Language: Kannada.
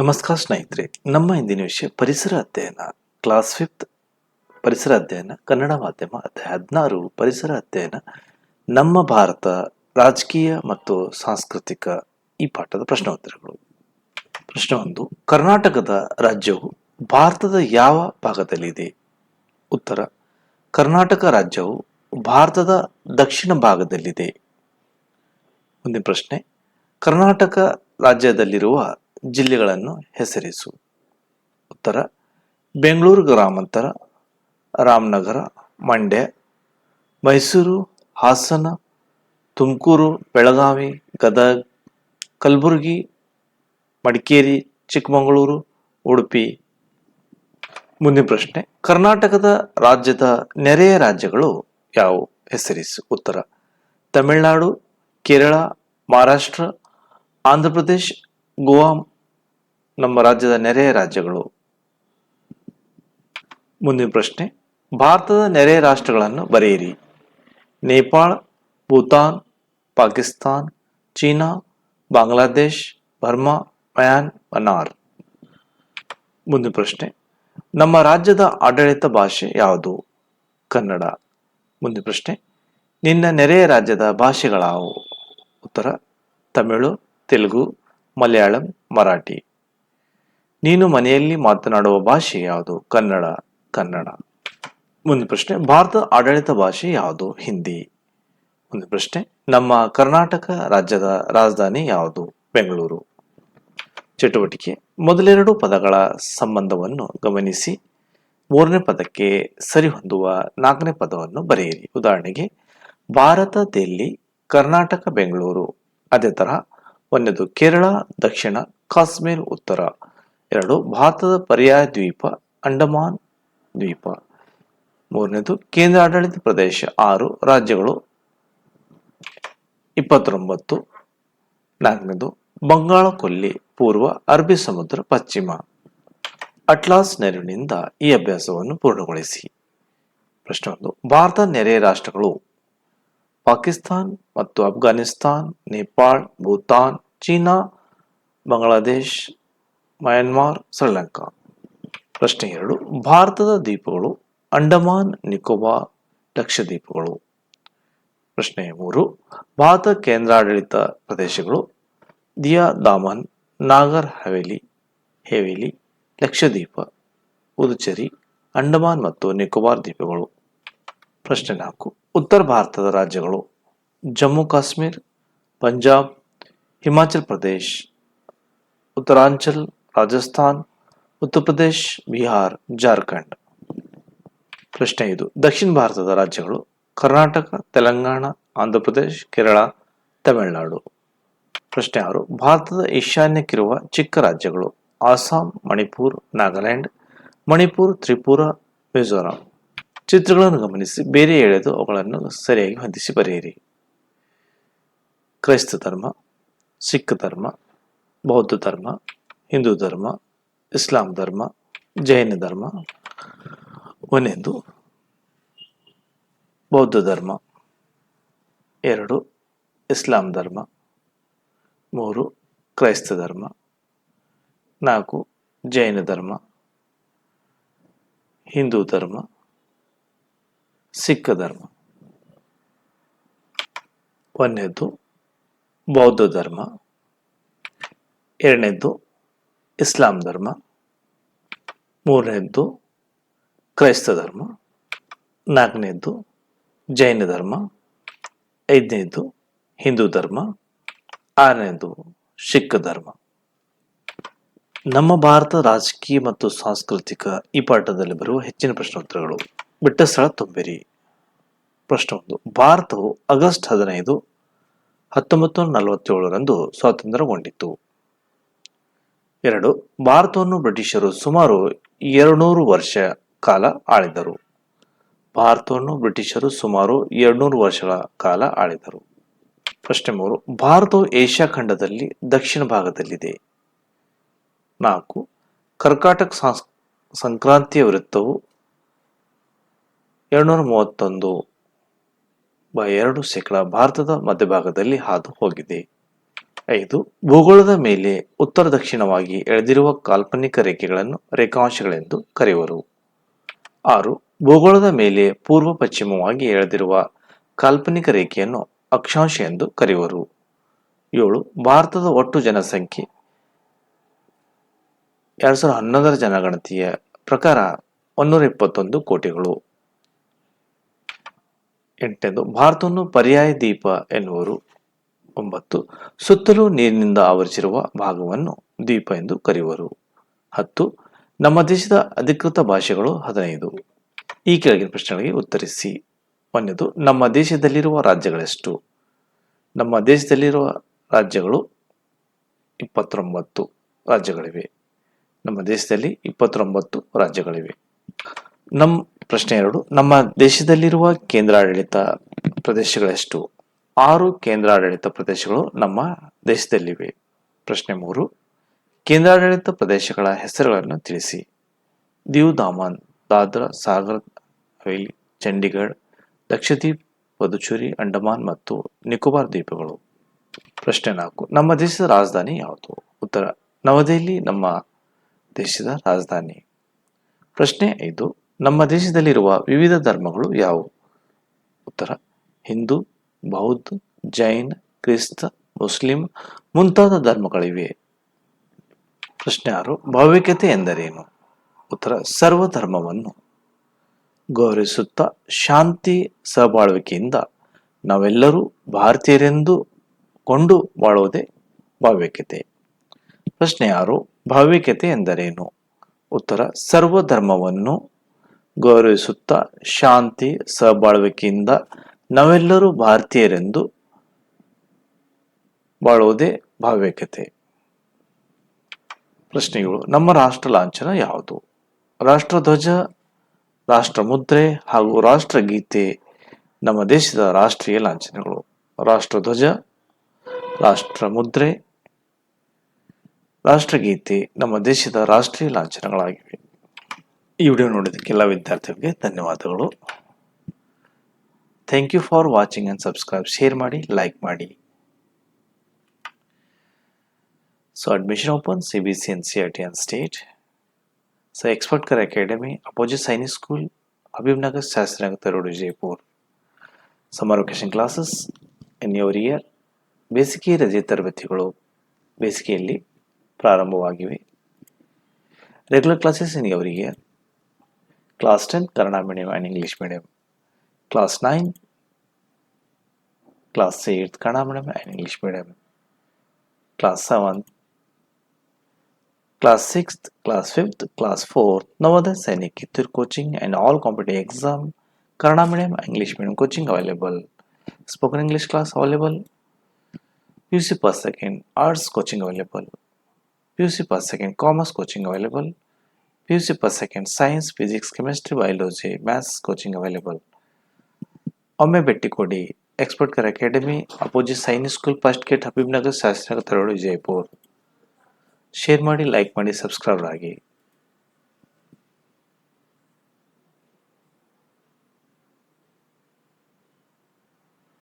ನಮಸ್ಕಾರ ಸ್ನೇಹಿತರೆ, ನಮ್ಮ ಇಂದಿನ ವಿಷಯ ಪರಿಸರ ಅಧ್ಯಯನ ಕ್ಲಾಸ್ ಫಿಫ್ತ್ ಪರಿಸರ ಅಧ್ಯಯನ, ಕನ್ನಡ ಮಾಧ್ಯಮ ಅಧ್ಯಾಯ ಹದಿನಾರು ಪರಿಸರ ಅಧ್ಯಯನ, ನಮ್ಮ ಭಾರತ ರಾಜಕೀಯ ಮತ್ತು ಸಾಂಸ್ಕೃತಿಕ ಈ ಪಾಠದ ಪ್ರಶ್ನೋತ್ತರಗಳು ಪ್ರಶ್ನೆ ಒಂದು, ಕರ್ನಾಟಕದ ರಾಜ್ಯವು ಭಾರತದ ಯಾವ ಭಾಗದಲ್ಲಿದೆ ಉತ್ತರ, ಕರ್ನಾಟಕ ರಾಜ್ಯವು ಭಾರತದ ದಕ್ಷಿಣ ಭಾಗದಲ್ಲಿದೆ. ಮುಂದಿನ ಪ್ರಶ್ನೆ, ಕರ್ನಾಟಕ ರಾಜ್ಯದಲ್ಲಿರುವ ಜಿಲ್ಲೆಗಳನ್ನು ಹೆಸರಿಸು. ಉತ್ತರ, ಬೆಂಗಳೂರು ಗ್ರಾಮಾಂತರ, ರಾಮನಗರ, ಮಂಡ್ಯ, ಮೈಸೂರು, ಹಾಸನ, ತುಮಕೂರು, ಬೆಳಗಾವಿ, ಗದಗ, ಕಲಬುರಗಿ, ಮಡಿಕೇರಿ, ಚಿಕ್ಕಮಗಳೂರು, ಉಡುಪಿ. ಮುಂದಿನ ಪ್ರಶ್ನೆ, ಕರ್ನಾಟಕದ ರಾಜ್ಯದ ನೆರೆಯ ರಾಜ್ಯಗಳು ಯಾವುವು? ಹೆಸರಿಸು. ಉತ್ತರ, ತಮಿಳುನಾಡು, ಕೇರಳ, ಮಹಾರಾಷ್ಟ್ರ ಆಂಧ್ರ ಪ್ರದೇಶ್ ಗೋವಾ ನಮ್ಮ ರಾಜ್ಯದ ನೆರೆಯ ರಾಜ್ಯಗಳು. ಮುಂದಿನ ಪ್ರಶ್ನೆ, ಭಾರತದ ನೆರೆಯ ರಾಷ್ಟ್ರಗಳನ್ನು ಬರೆಯಿರಿ. Nepal, Bhutan, Pakistan, China, Bangladesh, Burma Myanmar ಮುಂದಿನ ಪ್ರಶ್ನೆ, ನಮ್ಮ ರಾಜ್ಯದ ಆಡಳಿತ ಭಾಷೆ ಯಾವುದು? ಕನ್ನಡ. ಮುಂದಿನ ಪ್ರಶ್ನೆ, ನಿನ್ನ ನೆರೆಯ ರಾಜ್ಯದ ಭಾಷೆಗಳಾವು? ಉತ್ತರ, ತಮಿಳು, ತೆಲುಗು, ಮಲಯಾಳಂ, ಮರಾಠಿ. ನೀನು ಮನೆಯಲ್ಲಿ ಮಾತನಾಡುವ ಭಾಷೆ ಯಾವುದು? ಕನ್ನಡ ಕನ್ನಡ. ಮುಂದಿನ ಪ್ರಶ್ನೆ ಭಾರತದ ಆಡಳಿತ ಭಾಷೆ ಯಾವುದು? ಹಿಂದಿ. ಮುಂದಿನ ಪ್ರಶ್ನೆ, ನಮ್ಮ ಕರ್ನಾಟಕ ರಾಜ್ಯದ ರಾಜಧಾನಿ ಯಾವುದು? ಬೆಂಗಳೂರು. ಚಟುವಟಿಕೆ, ಮೊದಲೆರಡು ಪದಗಳ ಸಂಬಂಧವನ್ನು ಗಮನಿಸಿ. ಮೂರನೇ ಪದಕ್ಕೆ ಸರಿಹೊಂದುವ ನಾಲ್ಕನೇ ಪದವನ್ನು ಬರೆಯಿರಿ. ಉದಾಹರಣೆಗೆ ಭಾರತ ದೆಲ್ಲಿ ಕರ್ನಾಟಕ, ಬೆಂಗಳೂರು. ಅದೇ ತರಹ, ಒಂದೆದು ಕೇರಳ, ದಕ್ಷಿಣ ಕಾಶ್ಮೀರ್, ಉತ್ತರ. ಎರಡು, ಭಾರತದ ಪರ್ಯಾಯ ದ್ವೀಪ, ಅಂಡಮಾನ್ ದ್ವೀಪ. ಮೂರನೇದು ಕೇಂದ್ರಾಡಳಿತ ಪ್ರದೇಶ. ಆರು, ರಾಜ್ಯಗಳು. ಇಪ್ಪತ್ತೊಂಬತ್ತು. ನಾಲ್ಕನೇದು, ಬಂಗಾಳ ಕೊಲ್ಲಿ, ಪೂರ್ವ ಅರಬ್ಬಿ ಸಮುದ್ರ, ಪಶ್ಚಿಮ. ಅಟ್ಲಾಸ್ ನೆರವಿನಿಂದ ಈ ಅಭ್ಯಾಸವನ್ನು ಪೂರ್ಣಗೊಳಿಸಿ. ಪ್ರಶ್ನೆ ಒಂದು, ಭಾರತ ನೆರೆಯ ರಾಷ್ಟ್ರಗಳು. ಪಾಕಿಸ್ತಾನ್ ಮತ್ತು ಅಫ್ಘಾನಿಸ್ತಾನ್, ನೇಪಾಳ್, ಭೂತಾನ್, ಚೀನಾ, ಬಾಂಗ್ಲಾದೇಶ್ ಮಯನ್ಮಾರ್, ಶ್ರೀಲಂಕಾ. ಪ್ರಶ್ನೆ ಎರಡು. ಭಾರತದ ದ್ವೀಪಗಳು ಅಂಡಮಾನ್ ನಿಕೋಬಾರ್ ಲಕ್ಷದ್ವೀಪಗಳು ಪ್ರಶ್ನೆ ಮೂರು. ಭಾರತ ಕೇಂದ್ರಾಡಳಿತ ಪ್ರದೇಶಗಳು ದಿಯಾ ದಾಮನ್, ನಾಗರ್ ಹವೇಲಿ, ಹೇವೇಲಿ, ಲಕ್ಷದ್ವೀಪ, ಪುದುಚೇರಿ, ಅಂಡಮಾನ್ ಮತ್ತು ನಿಕೋಬಾರ್ ದ್ವೀಪಗಳು. ಪ್ರಶ್ನೆ ನಾಲ್ಕು. ಉತ್ತರ ಭಾರತದ ರಾಜ್ಯಗಳು ಜಮ್ಮು ಕಾಶ್ಮೀರ್, ಪಂಜಾಬ್, ಹಿಮಾಚಲ್ ಪ್ರದೇಶ್, ಉತ್ತರಾಂಚಲ್ ರಾಜಸ್ಥಾನ್, ಉತ್ತರ ಪ್ರದೇಶ್, ಬಿಹಾರ್, ಜಾರ್ಖಂಡ್. ಪ್ರಶ್ನೆ ಇದು. ದಕ್ಷಿಣ ಭಾರತದ ರಾಜ್ಯಗಳು ಕರ್ನಾಟಕ, ತೆಲಂಗಾಣ, ಆಂಧ್ರ ಪ್ರದೇಶ್, ಕೇರಳ, ತಮಿಳುನಾಡು. ಪ್ರಶ್ನೆ ಆರು. ಭಾರತದ ಈಶಾನ್ಯಕ್ಕಿರುವ ಚಿಕ್ಕ ರಾಜ್ಯಗಳು ಅಸ್ಸಾಂ, ಮಣಿಪುರ್, ನಾಗಾಲ್ಯಾಂಡ್, ಮಣಿಪುರ್, ತ್ರಿಪುರ, ಮಿಜೋರಾಂ. ಚಿತ್ರಗಳನ್ನು ಗಮನಿಸಿ, ಬೇರೆ ಎಳೆದು ಅವುಗಳನ್ನು ಸರಿಯಾಗಿ ಹೊಂದಿಸಿ ಬರೆಯಿರಿ. ಕ್ರೈಸ್ತ ಧರ್ಮ, ಸಿಖ್ ಧರ್ಮ, ಬೌದ್ಧ ಧರ್ಮ ಹಿಂದೂ ಧರ್ಮ, ಇಸ್ಲಾಂ ಧರ್ಮ, ಜೈನ ಧರ್ಮ ಒಂದೆಂದು ಬೌದ್ಧ ಧರ್ಮ, ಎರಡು ಇಸ್ಲಾಂ ಧರ್ಮ, ಮೂರು ಕ್ರೈಸ್ತ ಧರ್ಮ, ನಾಲ್ಕು ಜೈನ ಧರ್ಮ, ಹಿಂದೂ ಧರ್ಮ, ಸಿಖ್ ಧರ್ಮ. ಒಂದನೇದು ಬೌದ್ಧ ಧರ್ಮ, ಎರಡನೇದ್ದು ಇಸ್ಲಾಂ ಧರ್ಮ ಮೂರನೇದ್ದು ಕ್ರೈಸ್ತ ಧರ್ಮ ನಾಲ್ಕನೇದ್ದು ಜೈನ ಧರ್ಮ ಐದನೇದ್ದು ಹಿಂದೂ ಧರ್ಮ ಆರನೇದು ಸಿಖ್ ಧರ್ಮ. ನಮ್ಮ ಭಾರತ ರಾಜಕೀಯ ಮತ್ತು ಸಾಂಸ್ಕೃತಿಕ ಈ ಪಾಠದಲ್ಲಿ ಬರುವ ಹೆಚ್ಚಿನ ಪ್ರಶ್ನೋತ್ತರಗಳು ಬಿಟ್ಟ ಸ್ಥಳ ತುಂಬಿರಿ. ಪ್ರಶ್ನೆ ಒಂದು, ಭಾರತವು ಆಗಸ್ಟ್ ಹದಿನೈದು, ಹತ್ತೊಂಬತ್ತು ನಲವತ್ತೇಳರಂದು ಸ್ವಾತಂತ್ರ್ಯಗೊಂಡಿತು ಎರಡು, ಭಾರತವನ್ನು ಬ್ರಿಟಿಷರು ಸುಮಾರು ಎರಡುನೂರು ವರ್ಷ ಕಾಲ ಆಳಿದರು ಭಾರತವನ್ನು ಬ್ರಿಟಿಷರು ಸುಮಾರು ಎರಡುನೂರು ವರ್ಷಗಳ ಕಾಲ ಆಳಿದರು ಪ್ರಶ್ನೆ ಮೂರು, ಭಾರತವು ಏಷ್ಯಾ ಖಂಡದಲ್ಲಿ ದಕ್ಷಿಣ ಭಾಗದಲ್ಲಿದೆ. ನಾಲ್ಕು, ಕರ್ಕಾಟಕ ಸಂಕ್ರಾಂತಿಯ ವೃತ್ತವು ಎರಡ್ನೂರ ಮೂವತ್ತೊಂದು ಬೈ ಎರಡು ಶೇಕಡ ಭಾರತದ ಮಧ್ಯಭಾಗದಲ್ಲಿ ಹಾದು ಹೋಗಿದೆ. ಐದು, ಭೂಗೋಳದ ಮೇಲೆ ಉತ್ತರ ದಕ್ಷಿಣವಾಗಿ ಎಳೆದಿರುವ ಕಾಲ್ಪನಿಕ ರೇಖೆಗಳನ್ನು ರೇಖಾಂಶಗಳೆಂದು ಕರೆಯುವರು. ಆರು, ಭೂಗೋಳದ ಮೇಲೆ ಪೂರ್ವ ಪಶ್ಚಿಮವಾಗಿ ಎಳೆದಿರುವ ಕಾಲ್ಪನಿಕ ರೇಖೆಯನ್ನು ಅಕ್ಷಾಂಶ ಎಂದು ಕರೆಯುವರು. ಏಳು, ಭಾರತದ ಒಟ್ಟು ಜನಸಂಖ್ಯೆ ಎರಡ್ ಸಾವಿರದ ಹನ್ನೊಂದರ ಜನಗಣತಿಯ ಪ್ರಕಾರ ಒಂದೂರ ಇಪ್ಪತ್ತೊಂದು ಕೋಟಿಗಳು. ಎಂಟನೇದು ಭಾರತವನ್ನು ಪರ್ಯಾಯ ದ್ವೀಪ ಎನ್ನುವರು. ಒಂಬತ್ತು ಸುತ್ತಲೂ ನೀರಿನಿಂದ ಆವರಿಸಿರುವ ಭಾಗವನ್ನು ದ್ವೀಪ ಎಂದು ಕರೆಯುವರು. ಹತ್ತು, ನಮ್ಮ ದೇಶದ ಅಧಿಕೃತ ಭಾಷೆಗಳು. ಹದಿನೈದು, ಈ ಕೆಳಗಿನ ಪ್ರಶ್ನೆಗಳಿಗೆ ಉತ್ತರಿಸಿ. ಒಂದನೇದು, ನಮ್ಮ ದೇಶದಲ್ಲಿರುವ ರಾಜ್ಯಗಳೆಷ್ಟು? ನಮ್ಮ ದೇಶದಲ್ಲಿರುವ ರಾಜ್ಯಗಳು ಇಪ್ಪತ್ತೊಂಬತ್ತು ರಾಜ್ಯಗಳಿವೆ. ನಮ್ಮ ದೇಶದಲ್ಲಿ ಇಪ್ಪತ್ತೊಂಬತ್ತು ರಾಜ್ಯಗಳಿವೆ. ನಮ್ಮ ಪ್ರಶ್ನೆ ಎರಡು, ನಮ್ಮ ದೇಶದಲ್ಲಿರುವ ಕೇಂದ್ರಾಡಳಿತ ಪ್ರದೇಶಗಳೆಷ್ಟು? ಆರು ಕೇಂದ್ರಾಡಳಿತ ಪ್ರದೇಶಗಳು ನಮ್ಮ ದೇಶದಲ್ಲಿವೆ. ಪ್ರಶ್ನೆ ಮೂರು, ಕೇಂದ್ರಾಡಳಿತ ಪ್ರದೇಶಗಳ ಹೆಸರುಗಳನ್ನು ತಿಳಿಸಿ. ದಿವ್ ದಾಮನ್, ದಾದ್ರಾ, ಸಾಗರ್, ಹವೇಲಿ, ಚಂಡೀಗಢ, ಲಕ್ಷದ್ವೀಪ್, ಪದುಚೇರಿ, ಅಂಡಮಾನ್ ಮತ್ತು ನಿಕೋಬಾರ್ ದ್ವೀಪಗಳು. ಪ್ರಶ್ನೆ ನಾಲ್ಕು, ನಮ್ಮ ದೇಶದ ರಾಜಧಾನಿ ಯಾವುದು? ಉತ್ತರ, ನವದೆಹಲಿ, ನಮ್ಮ ದೇಶದ ರಾಜಧಾನಿ. ಪ್ರಶ್ನೆ ಐದು, ನಮ್ಮ ದೇಶದಲ್ಲಿರುವ ವಿವಿಧ ಧರ್ಮಗಳು ಯಾವುವು? ಉತ್ತರ, ಹಿಂದೂ ಬೌದ್ಧ, ಜೈನ, ಕ್ರಿಸ್ತ, ಮುಸ್ಲಿಂ ಮುಂತಾದ ಧರ್ಮಗಳಿವೆ. ಪ್ರಶ್ನೆ ಆರು, ಭಾವಿಕತೆ ಎಂದರೇನು? ಉತ್ತರ, ಸರ್ವಧರ್ಮವನ್ನು ಗೌರವಿಸುತ್ತಾ ಶಾಂತಿ ಸಹಬಾಳ್ವಿಕೆಯಿಂದ ನಾವೆಲ್ಲರೂ ಭಾರತೀಯರೆಂದು ಕೊಂಡು ಬಾಳುವುದೇ ಭಾವ್ಯಕತೆ ಪ್ರಶ್ನೆ ಆರು ಭಾವ್ಯಕತೆ ಎಂದರೇನು? ಉತ್ತರ, ಸರ್ವಧರ್ಮವನ್ನು ಗೌರವಿಸುತ್ತಾ ಶಾಂತಿ ಸಹಬಾಳ್ವಿಕೆಯಿಂದ ನಾವೆಲ್ಲರೂ ಭಾರತೀಯರೆಂದು ಬಾಳುವುದೇ ಭಾವ್ಯಕತೆ. ಪ್ರಶ್ನೆಗಳು, ನಮ್ಮ ರಾಷ್ಟ್ರ ಲಾಂಛನ ಯಾವುದು? ರಾಷ್ಟ್ರಧ್ವಜ ರಾಷ್ಟ್ರ ಮುದ್ರೆ ಹಾಗೂ ರಾಷ್ಟ್ರಗೀತೆ ನಮ್ಮ ದೇಶದ ರಾಷ್ಟ್ರೀಯ ಲಾಂಛನಗಳು. ರಾಷ್ಟ್ರಧ್ವಜ ರಾಷ್ಟ್ರ ಮುದ್ರೆ ರಾಷ್ಟ್ರಗೀತೆ ನಮ್ಮ ದೇಶದ ರಾಷ್ಟ್ರೀಯ ಲಾಂಛನಗಳಾಗಿವೆ. ಈ ವಿಡಿಯೋ ನೋಡಿದ್ದಕ್ಕೆಲ್ಲ ವಿದ್ಯಾರ್ಥಿಗಳಿಗೆ ಧನ್ಯವಾದಗಳು. thank you for watching and subscribe share ಮಾಡಿ ಲೈಕ್ ಮಾಡಿ so admission open C B C N C R T on state so expert ಕರ್ academy opposite Sainik school Habibnagar Shastrinagar ತರೋಡು Jaipur summer vacation classes in your area ಬೇಸಿಗೆ ರಜೆ ತರಗತಿಗಳು ಬೇಸಿಗೆಯಲ್ಲಿ ಪ್ರಾರಂಭವಾಗಿವೆ regular classes in your area class ten Kannada medium and English medium class 9, class 8th Kannada medium and English medium, class 7th, class 6th, class 5th, class 4th, Navodaya Sainik Kittur coaching and all competitive exam, Kannada medium, English medium coaching available, spoken English class available, PUC per second, arts coaching available, PUC per second, commerce coaching available, PUC per second, science, physics, chemistry, biology, maths coaching available. ಒಮ್ಮೆ ಭೇಟಿ ಕೊಡಿ. Expert career academy opposite Sainik school first gate Habibnagar Shastri ತರೋಡು Vijayapur share ಮಾಡಿ ಲೈಕ್ ಮಾಡಿ ಸಬ್ಸ್ಕ್ರೈಬ್ ಆಗಿ.